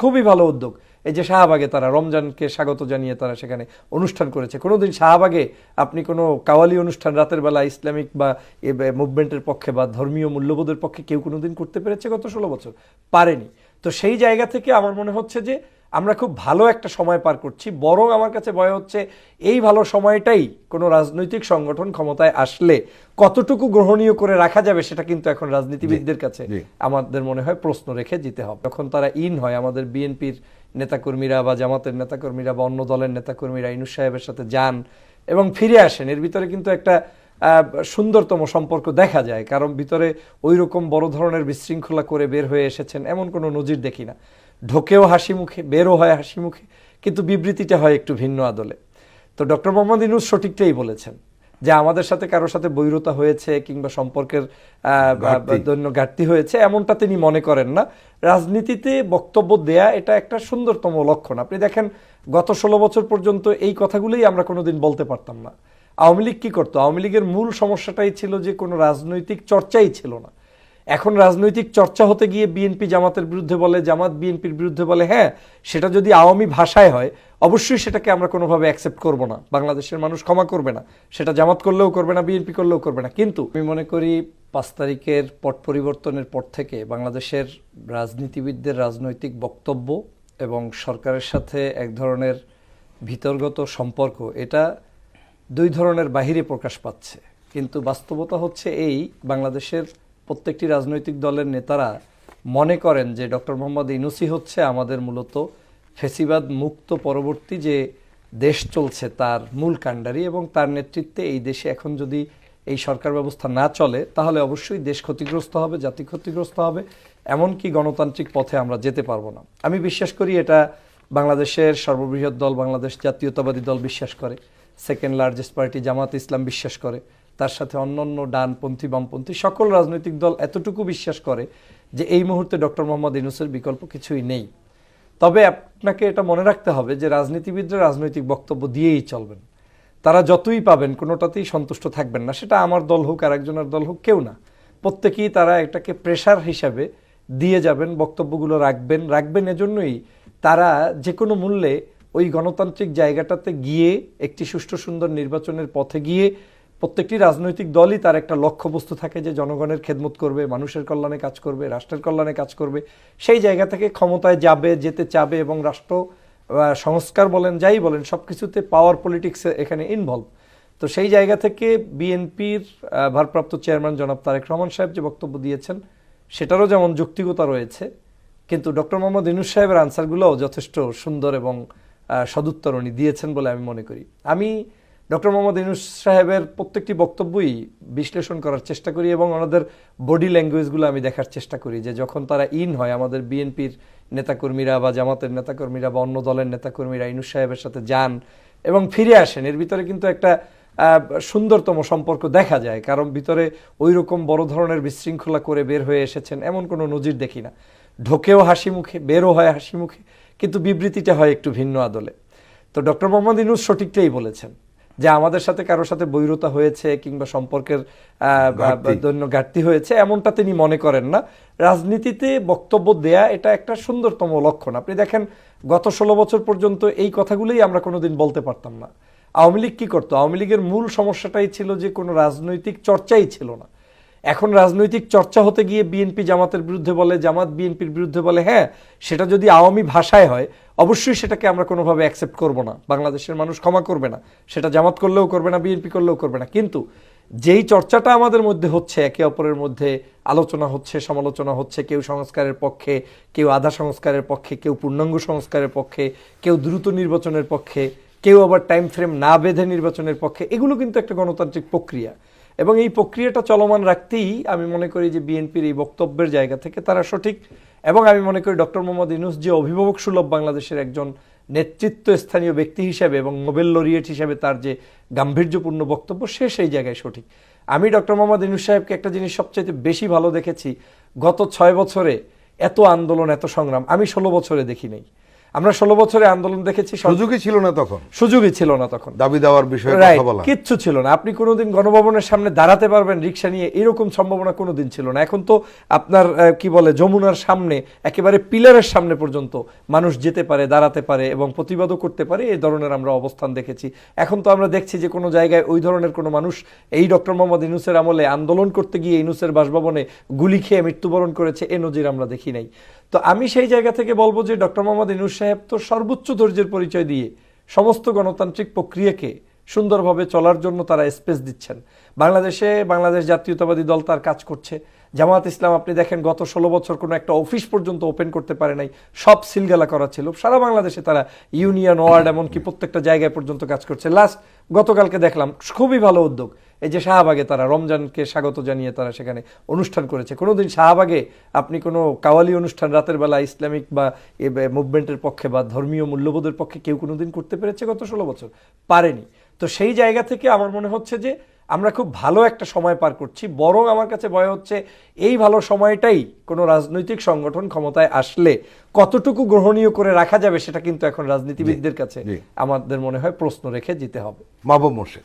খুবই ভালো উদ্যোগ। এই যে শাহবাগে তারা, রমজানকে স্বাগত জানিয়ে তারা সেখানে অনুষ্ঠান করেছে। কোনোদিন শাহবাগে আপনি কোনো কাওয়ালি অনুষ্ঠান রাতের বেলা ইসলামিক বা মুভমেন্টের পক্ষে বা ধর্মীয় মূল্যবোধের পক্ষে কেউ কোনোদিন করতে পেরেছে গত ষোলো বছর? পারেনি। তো সেই জায়গা থেকে আমার মনে হচ্ছে যে আমরা খুব ভালো একটা সময় পার করছি। বরং আমার কাছে ভয় হচ্ছে এই ভালো সময়টাই কোনো রাজনৈতিক সংগঠন ক্ষমতায় আসলে কতটুকু গ্রহণীয় করে রাখা যাবে সেটা কিন্তু এখন রাজনীতিবিদদের কাছে আমাদের মনে হয় প্রশ্ন রেখে যেতে হবে। যখন তারা ইন হয় আমাদের বিএনপির নেতাকর্মীরা বা জামাতের নেতাকর্মীরা বা অন্য দলের নেতাকর্মীরা ইনুস সাহেবের সাথে যান এবং ফিরে আসেন এর ভিতরে কিন্তু একটা সুন্দরতম সম্পর্ক দেখা যায়। কারণ ভিতরে ওই রকম বড় ধরনের বিশৃঙ্খলা করে বের হয়ে এসেছেন এমন কোনো নজির দেখি না। ঢোকেও হাসি মুখে বেরও হয় হাসি মুখে কিন্তু বিবৃতিটা হয় একটু ভিন্ন আদলে। তো ডক্টর মোহাম্মদ ইনুস সঠিকটাই বলেছেন যে আমাদের সাথে কারোর সাথে বৈরতা হয়েছে কিংবা সম্পর্কের। জন্য ঘাটতি হয়েছে এমনটা তিনি মনে করেন না। রাজনীতিতে বক্তব্য দেয়া এটা একটা সুন্দরতম লক্ষণ। আপনি দেখেন গত ষোলো বছর পর্যন্ত এই কথাগুলোই আমরা কোনোদিন বলতে পারতাম না। আওয়ামী লীগ কি করতো? আওয়ামী লীগের মূল সমস্যাটাই ছিল যে কোনো রাজনৈতিক চর্চাই ছিল না। এখন রাজনৈতিক চর্চা হতে গিয়ে বিএনপি জামাতের বিরুদ্ধে বলে, জামাত বিএনপির বিরুদ্ধে বলে হ্যাঁ সেটা যদি আওয়ামী ভাষায় হয়, অবশ্যই সেটাকে আমরা কোনোভাবে অ্যাকসেপ্ট করব না। বাংলাদেশের মানুষ ক্ষমা করবে না। সেটা জামাত করলেও করবে না, বিএনপি করলেও করবে না। কিন্তু আমি মনে করি পাঁচ তারিখের পট পরিবর্তনের পর থেকে বাংলাদেশের রাজনীতিবিদদের রাজনৈতিক বক্তব্য এবং সরকারের সাথে এক ধরনের ভিতরগত সম্পর্ক, এটা দুই ধরনের বাহিরে প্রকাশ পাচ্ছে। কিন্তু বাস্তবতা হচ্ছে এই, বাংলাদেশের প্রত্যেকটি রাজনৈতিক দলের নেতারা মনে করেন যে ডক্টর মোহাম্মদ ইনুসি হচ্ছে আমাদের মূলত ফেসিবাদ মুক্ত পরবর্তী যে দেশ চলছে তার মূল কাণ্ডারি এবং তার নেতৃত্বে এই দেশে এখন যদি এই সরকার ব্যবস্থা না চলে, তাহলে অবশ্যই দেশ ক্ষতিগ্রস্ত হবে, জাতি ক্ষতিগ্রস্ত হবে, এমনকি গণতান্ত্রিক পথে আমরা যেতে পারব না। আমি বিশ্বাস করি এটা বাংলাদেশের সর্ববৃহৎ দল, বাংলাদেশ জাতীয়তাবাদী দল বিশ্বাস করে, second largest party Jamaat Islam বিশ্বাস করে। তার সাথে অন্যান্য ডানপন্থী, বামপন্থী, সকল রাজনৈতিক দল এতটুকু বিশ্বাস করে যে এই মুহূর্তে ডক্টর মোহাম্মদ ইনুসের বিকল্প কিছুই নেই। তবে আপনাকে এটা মনে রাখতে হবে যে রাজনীতিবিদরা রাজনৈতিক বক্তব্য দিয়েই চলবেন। তারা যতই পাবেন, কোনোটাতেই সন্তুষ্ট থাকবেন না। সেটা আমার দল হোক আর একজনের দল হোক, কেউ না। প্রত্যেকেই তারা এটাকে প্রেশার হিসাবে দিয়ে যাবেন, বক্তব্যগুলো রাখবেন। রাখবেন এজন্যই তারা যে কোনো মূল্যে ওই গণতান্ত্রিক জায়গাটাতে গিয়ে একটি সুষ্ঠু সুন্দর নির্বাচনের পথে গিয়ে প্রত্যেকটি রাজনৈতিক দলই তার একটা লক্ষ্যবস্তু থাকে যে জনগণের খেদমত করবে, মানুষের কল্যাণে কাজ করবে, রাষ্ট্রের কল্যাণে কাজ করবে। সেই জায়গা থেকে ক্ষমতায় যাবে, যেতে চাবে এবং রাষ্ট্র সংস্কার বলেন, যাই বলেন সব কিছুতে পাওয়ার পলিটিক্স এখানে ইনভলভ তো সেই জায়গা থেকে বিএনপির ভারপ্রাপ্ত চেয়ারম্যান জনাব তারেক রহমান সাহেব যে বক্তব্য দিয়েছেন, সেটারও যেমন যৌক্তিকতা রয়েছে, কিন্তু ডক্টর মোহাম্মদ ইনুস সাহেবের আনসারগুলোও যথেষ্ট সুন্দর এবং সদুত্তর উনি দিয়েছেন বলে আমি মনে করি। আমি ডক্টর মোহাম্মদ ইনুস সাহেবের প্রত্যেকটি বক্তব্যই বিশ্লেষণ করার চেষ্টা করি এবং ওনাদের বডি ল্যাঙ্গুয়েজগুলো আমি দেখার চেষ্টা করি যে যখন তারা ইন হয়, আমাদের বিএনপির নেতাকর্মীরা বা জামাতের নেতাকর্মীরা বা অন্য দলের নেতাকর্মীরা ইনুস সাহেবের সাথে যান এবং ফিরে আসেন, এর ভিতরে কিন্তু একটা সুন্দরতম সম্পর্ক দেখা যায়। কারণ ভিতরে ওই রকম বড় ধরনের বিশৃঙ্খলা করে বের হয়ে এসেছেন এমন কোনো নজির দেখি না। ঢোকেও হাসি মুখে, বেরও হয় হাসি মুখে, কিন্তু বিবৃতিটা হয় একটু ভিন্ন আদলে। তো ডক্টর মোহাম্মদ ইনুস সঠিকটাই বলেছেন। যে আমাদের সাথে কারোর সাথে বৈরতা হয়েছে কিংবা সম্পর্কের। জন্য ঘাটতি হয়েছে এমনটা তিনি মনে করেন না। রাজনীতিতে বক্তব্য দেয়া এটা একটা সুন্দরতম লক্ষণ। আপনি দেখেন গত ষোলো বছর পর্যন্ত এই কথাগুলোই আমরা কোনোদিন বলতে পারতাম না। আওয়ামী লীগ কী করতো? আওয়ামী লীগের মূল সমস্যাটাই ছিল যে কোনো রাজনৈতিক চর্চাই ছিল না। এখন রাজনৈতিক চর্চা হতে গিয়ে বিএনপি জামাতের বিরুদ্ধে বলে, জামাত বিএনপির বিরুদ্ধে বলে হ্যাঁ সেটা যদি আওয়ামী ভাষায় হয়, অবশ্যই সেটাকে আমরা কোনোভাবে অ্যাকসেপ্ট করব না। বাংলাদেশের মানুষ ক্ষমা করবে না। সেটা জামাত করলেও করবে না, বিএনপি করলেও করবে না। কিন্তু যেই চর্চাটা আমাদের মধ্যে হচ্ছে, একে অপরের মধ্যে আলোচনা হচ্ছে, সমালোচনা হচ্ছে, কেউ সংস্কারের পক্ষে, কেউ আধা সংস্কারের পক্ষে, কেউ পূর্ণাঙ্গ সংস্কারের পক্ষে, কেউ দ্রুত নির্বাচনের পক্ষে, কেউ আবার টাইম ফ্রেম না বেঁধে নির্বাচনের পক্ষে, এগুলো কিন্তু একটা গণতান্ত্রিক প্রক্রিয়া। এবং এই প্রক্রিয়াটা চলমান রাখতেই আমি মনে করি যে বিএনপির এই বক্তব্যের জায়গা থেকে তারা সঠিক। এবং আমি মনে করি ডক্টর মোহাম্মদ ইনুস যে অভিভাবক সুলভ বাংলাদেশের একজন নেতৃত্ব স্থানীয় ব্যক্তি হিসেবে এবং নোবেল লরিয়েট হিসেবে তার যে গাম্ভীর্যপূর্ণ বক্তব্য, সে সেই জায়গায় সঠিক। আমি ডক্টর মোহাম্মদ ইনুস সাহেবকে একটা জিনিস সবচেয়ে বেশি ভালো দেখেছি। গত ছয় বছরে এত আন্দোলন, এত সংগ্রাম আমি ষোলো বছরে দেখি নাই আমরা ষোলো বছরে আন্দোলন দেখেছি সুযোগই ছিল না তখন। সুযোগই ছিল না তখন। দাবি দেওয়ার বিষয়ে কথা বলা। কিচ্ছু ছিল না। আপনি কোনোদিন গণভবনের সামনে দাঁড়াতে পারবেন রিক্সা নিয়ে এরকম সম্ভাবনা কোনোদিন ছিল না। এখন তো আপনার কি বলে যমুনার সামনে একেবারে পিলারের সামনে পর্যন্ত মানুষ যেতে পারে দাঁড়াতে পারে এবং প্রতিবাদও করতে পারে এই ধরনের আমরা অবস্থান দেখেছি। এখন তো আমরা দেখছি যে কোনো জায়গায় ওই ধরনের কোনো মানুষ এই ডক্টর মোহাম্মদ ইনুসের আমলে আন্দোলন করতে গিয়ে ইনুসের বাসভবনে গুলি খেয়ে মৃত্যুবরণ করেছে এ নজির আমরা দেখি নাই। তো আমি সেই জায়গা থেকে বলব যে ডক্টর মোহাম্মদ ইনুস সাহেব তো সর্বোচ্চ ধৈর্যের পরিচয় দিয়ে সমস্ত গণতান্ত্রিক প্রক্রিয়াকে সুন্দরভাবে চলার জন্য তারা স্পেস দিচ্ছেন। বাংলাদেশে বাংলাদেশ জাতীয়তাবাদী দল তার কাজ করছে। জামাত ইসলাম, আপনি দেখেন, গত ষোলো বছর কোনো একটা অফিস পর্যন্ত ওপেন করতে পারে নাই। সব সিলগালা করা ছিল। সারা বাংলাদেশে তারা ইউনিয়ন ওয়ার্ড এমনকি প্রত্যেকটা জায়গায় পর্যন্ত কাজ করছে। লাস্ট গতকালকে দেখলাম, খুবই ভালো উদ্যোগ। এই যে শাহবাগে তারা, রমজানকে স্বাগত জানিয়ে তারা সেখানে অনুষ্ঠান করেছে। কোনোদিন শাহবাগে আপনি কোনো কাওয়ালি অনুষ্ঠান রাতের বেলা ইসলামিক বা মুভমেন্টের পক্ষে বা ধর্মীয় মূল্যবোধের পক্ষে কেউ কোনোদিন করতে পেরেছে গত ষোলো বছর? পারেনি। তো সেই জায়গা থেকে আমার মনে হচ্ছে যে আমরা খুব ভালো একটা সময় পার করছি। বরং আমার কাছে ভয় হচ্ছে এই ভালো সময়টাই কোনো রাজনৈতিক সংগঠন ক্ষমতায় আসলে কতটুকু গ্রহণীয় করে রাখা যাবে সেটা কিন্তু এখন রাজনীতিবিদদের কাছে আমাদের মনে হয় প্রশ্ন রেখে যেতে হবে। মাহবুব মোর্শেদ।